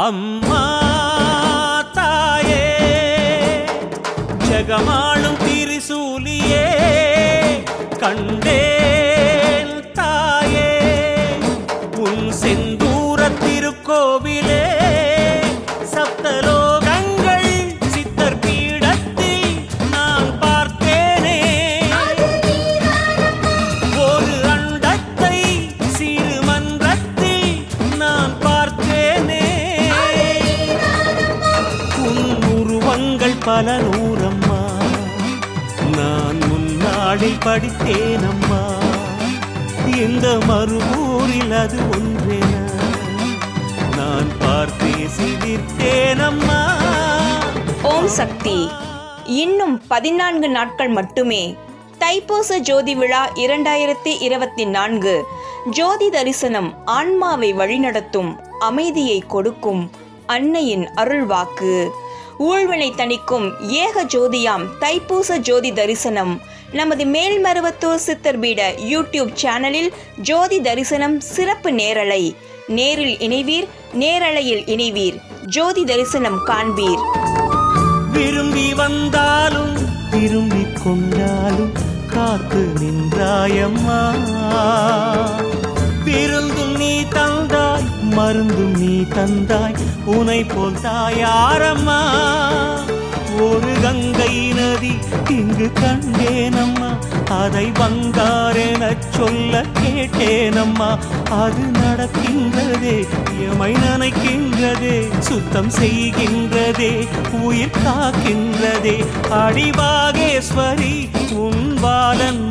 அம்மா தாயே ஜெகமாளும் திரிசூலியே கண்டேன் தாயே உன் செந்தூர திருக்கோவிலே பல நூறம்மா. நான் முன்னாடி படித்தேனம்மா. இந்த மறுபூரில் அது ஒன்றேன. நான் பார்த்தே சிரித்தேனம்மா ஓம் சக்தி. இன்னும் பதினான்கு நாட்கள் மட்டுமே. தைப்பூச ஜோதி விழா இரண்டாயிரத்தி இருபத்தி நான்கு. ஜோதி தரிசனம் ஆன்மாவை வழிநடத்தும் அமைதியை கொடுக்கும் அன்னையின் அருள்வாக்கு. ஊழ்வினை தணிக்கும் ஏக ஜோதியாம் தைப்பூச ஜோதி தரிசனம். நமது மேல்மருவத்தூர் சித்தர் பீட யூடியூப் சேனலில் ஜோதி தரிசனம் சிறப்பு நேரலை. நேரில் இணைவீர் நேரலையில் இணைவீர். ஜோதி தரிசனம் காண்பீர். விரும்பி வந்தாலும் விரும்பி கொண்டாலும் காத்து நின்றாயம்மா. மருந்தும் நீ தந்தாய். உனை போல் தாயாரம்மா ஒரு கங்கை நதி இங்கு கண்டேனம்மா. அதை வந்தாரெனச் சொல்ல கேட்டேனம்மா. அது நடக்கின்றதே எமை நினைக்கின்றதே சுத்தம் செய்கின்றதே உயிர் காக்கின்றதே. அடிவாகேஸ்வரி உன் பாலன்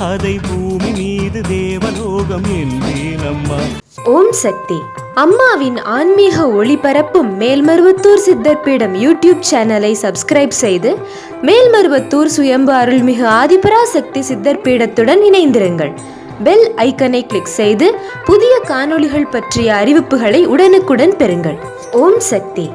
அதை பூமி மீது தேவலோகம் என்பேனம்மா ஓம் சக்தி. அம்மாவின் ஆன்மீக ஒளிபரப்பும் மேல்மருவத்தூர் சித்தர்பீடம் யூடியூப் சேனலை சப்ஸ்கிரைப் செய்து மேல்மருவத்தூர் சுயம்பு அருள்மிகு ஆதிபராசக்தி சித்தர்பீடத்துடன் இணைந்திருங்கள். பெல் ஐக்கனை கிளிக் செய்து புதிய காணொளிகள் பற்றிய அறிவிப்புகளை உடனுக்குடன் பெறுங்கள். ஓம் சக்தி.